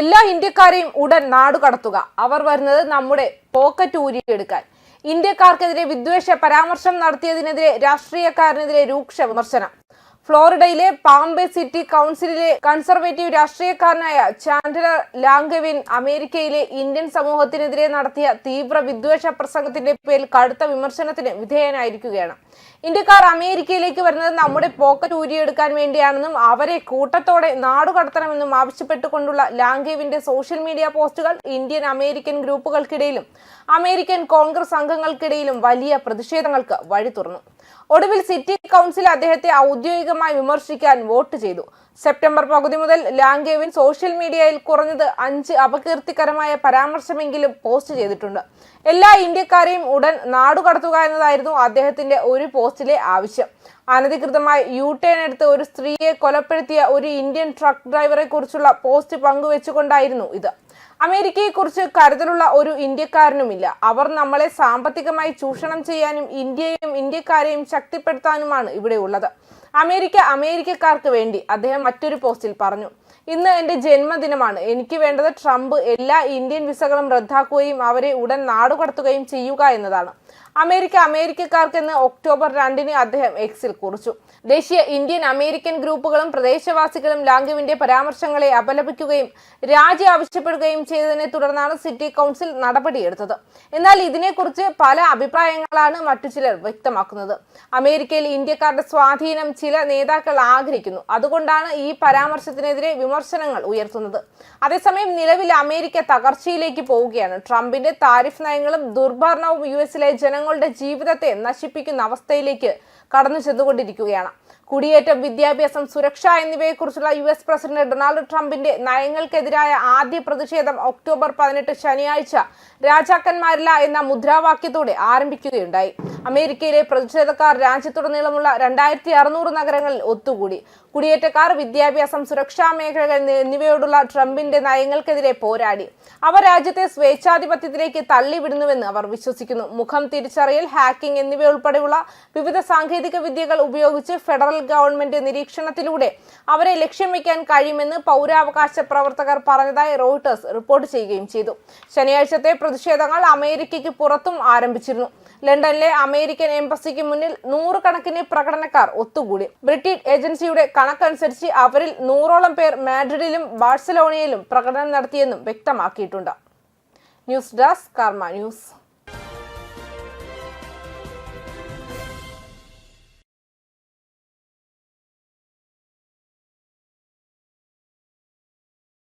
എല്ലാ ഇന്ത്യക്കാരെയും ഉടൻ നാടു കടത്തുക. അവർ വരുന്നത് നമ്മുടെ പോക്കറ്റ് ഊരിയെടുക്കാൻ ഇന്ത്യക്കാർക്കെതിരെ വിദ്വേഷ പരാമർശം നടത്തിയതിനെതിരെ രാഷ്ട്രീയക്കാരനെതിരെ രൂക്ഷ വിമർശനം. ഫ്ലോറിഡയിലെ പാംബെ സിറ്റി കൗൺസിലിലെ കൺസർവേറ്റീവ് രാഷ്ട്രീയക്കാരനായ ചാൻഡലർ ലാംഗവിൻ അമേരിക്കയിലെ ഇന്ത്യൻ സമൂഹത്തിനെതിരെ നടത്തിയ തീവ്ര വിദ്വേഷ പ്രസംഗത്തിന്റെ പേരിൽ കടുത്ത വിമർശനത്തിന് വിധേയനായിരിക്കുകയാണ്. ഇന്ത്യക്കാർ അമേരിക്കയിലേക്ക് വരുന്നത് നമ്മുടെ പോക്കറ്റ് ഊരിയെടുക്കാൻ വേണ്ടിയാണെന്നും അവരെ കൂട്ടത്തോടെ നാടുകടത്തണമെന്നും ആവശ്യപ്പെട്ടുകൊണ്ടുള്ള ലാംഗേവിന്റെ സോഷ്യൽ മീഡിയ പോസ്റ്റുകൾ ഇന്ത്യൻ അമേരിക്കൻ ഗ്രൂപ്പുകൾക്കിടയിലും അമേരിക്കൻ കോൺഗ്രസ് അംഗങ്ങൾക്കിടയിലും വലിയ പ്രതിഷേധങ്ങൾക്ക് വഴി തുറന്നു ഒടുവിൽ സിറ്റി കൗൺസിൽ അദ്ദേഹത്തെ ഔദ്യോഗികമായി വിമർശിക്കാൻ വോട്ട് ചെയ്തു. സെപ്റ്റംബർ പകുതി മുതൽ ലാംഗേവിൻ സോഷ്യൽ മീഡിയയിൽ കുറഞ്ഞത് അഞ്ച് അപകീർത്തികരമായ പരാമർശമെങ്കിലും പോസ്റ്റ് ചെയ്തിട്ടുണ്ട്. എല്ലാ ഇന്ത്യക്കാരെയും ഉടൻ നാടുകടത്തുക എന്നതായിരുന്നു അദ്ദേഹത്തിന്റെ ഒരു പോസ്റ്റിലെ ആവശ്യം. അനധികൃതമായി യു ടേൺ എടുത്ത് ഒരു സ്ത്രീയെ കൊലപ്പെടുത്തിയ ഒരു ഇന്ത്യൻ ട്രക്ക് ഡ്രൈവറെ കുറിച്ചുള്ള പോസ്റ്റ് പങ്കുവെച്ചുകൊണ്ടായിരുന്നു ഇത്. അമേരിക്കയെക്കുറിച്ച് കരുതലുള്ള ഒരു ഇന്ത്യക്കാരനുമില്ല. അവർ നമ്മളെ സാമ്പത്തികമായി ചൂഷണം ചെയ്യാനും ഇന്ത്യയെയും ഇന്ത്യക്കാരെയും ശക്തിപ്പെടുത്താനുമാണ് ഇവിടെ ഉള്ളത്. അമേരിക്ക അമേരിക്കക്കാർക്ക് വേണ്ടി അദ്ദേഹം മറ്റൊരു പോസ്റ്റിൽ പറഞ്ഞു. ഇന്ന് എന്റെ ജന്മദിനമാണ്. എനിക്ക് വേണ്ടത് ട്രംപ് എല്ലാ ഇന്ത്യൻ വിസകളും റദ്ദാക്കുകയും അവരെ ഉടൻ നാടുകടത്തുകയും ചെയ്യുക എന്നതാണ്. അമേരിക്ക അമേരിക്കക്കാർക്കെന്ന് ഒക്ടോബർ രണ്ടിന് അദ്ദേഹം എക്സിൽ കുറിച്ചു. ദേശീയ ഇന്ത്യൻ അമേരിക്കൻ ഗ്രൂപ്പുകളും പ്രദേശവാസികളും ലാംഗുവിന്റെ പരാമർശങ്ങളെ അപലപിക്കുകയും രാജി ആവശ്യപ്പെടുകയും ചെയ്തതിനെ തുടർന്നാണ് സിറ്റി കൗൺസിൽ നടപടിയെടുത്തത്. എന്നാൽ ഇതിനെക്കുറിച്ച് പല അഭിപ്രായങ്ങളാണ് മറ്റു ചിലർ വ്യക്തമാക്കുന്നത്. അമേരിക്കയിൽ ഇന്ത്യക്കാരുടെ സ്വാധീനം ചില നേതാക്കൾ ആഗ്രഹിക്കുന്നു. അതുകൊണ്ടാണ് ഈ പരാമർശത്തിനെതിരെ വിമർശനങ്ങൾ ഉയർത്തുന്നത്. അതേസമയം നിലവിൽ അമേരിക്ക തകർച്ചയിലേക്ക് പോവുകയാണ്. ട്രംപിന്റെ താരിഫ് നയങ്ങളും ദുർഭരണവും യു എസിലെ ജനങ്ങളുടെ ജീവിതത്തെ നശിപ്പിക്കുന്ന അവസ്ഥയിലേക്ക് കടന്നു ചെന്നുകൊണ്ടിരിക്കുകയാണ് കുടിയേറ്റം വിദ്യാഭ്യാസം സുരക്ഷ എന്നിവയെക്കുറിച്ചുള്ള യു എസ് പ്രസിഡന്റ് ഡൊണാൾഡ് ട്രംപിന്റെ നയങ്ങൾക്കെതിരായ ആദ്യ പ്രതിഷേധം ഒക്ടോബർ പതിനെട്ട് ശനിയാഴ്ച രാജാക്കന്മാരില്ല എന്ന മുദ്രാവാക്യത്തോടെ ആരംഭിക്കുകയുണ്ടായി. അമേരിക്കയിലെ പ്രതിഷേധക്കാർ രാജ്യത്തുടനീളമുള്ള രണ്ടായിരത്തി അറുന്നൂറ് നഗരങ്ങളിൽ ഒത്തുകൂടി. കുടിയേറ്റക്കാർ വിദ്യാഭ്യാസം സുരക്ഷാ മേഖലകൾ എന്നിവയോടുള്ള ട്രംപിന്റെ നയങ്ങൾക്കെതിരെ പോരാടി. അവർ രാജ്യത്തെ സ്വേച്ഛാധിപത്യത്തിലേക്ക് തള്ളിവിടുന്നുവെന്ന് അവർ വിശ്വസിക്കുന്നു. മുഖം തിരിച്ചറിയൽ ഹാക്കിംഗ് എന്നിവയുൾപ്പെടെയുള്ള വിവിധ സാങ്കേതിക വിദ്യകൾ ഉപയോഗിച്ച് ഫെഡറൽ ഗവൺമെന്റ് നിരീക്ഷണത്തിലൂടെ അവരെ ലക്ഷ്യം വയ്ക്കാൻ കഴിയുമെന്ന് പൗരാവകാശ പ്രവർത്തകർ പറഞ്ഞതായി റോയിട്ടേഴ്സ് റിപ്പോർട്ട് ചെയ്യുകയും ചെയ്തു. ശനിയാഴ്ചത്തെ പ്രതിഷേധങ്ങൾ അമേരിക്കയ്ക്ക് പുറത്തും ആരംഭിച്ചിരുന്നു. ലണ്ടനിലെ അമേരിക്കൻ എംബസിക്ക് മുന്നിൽ നൂറുകണക്കിന് പ്രകടനക്കാർ ഒത്തുകൂടി. ബ്രിട്ടീഷ് ഏജൻസിയുടെ കണക്കനുസരിച്ച് അവരിൽ നൂറോളം പേർ മാഡ്രിഡിലും ബാഴ്സലോണയിലും പ്രകടനം നടത്തിയെന്നും വ്യക്തമാക്കിയിട്ടുണ്ട്. News desk Karma news.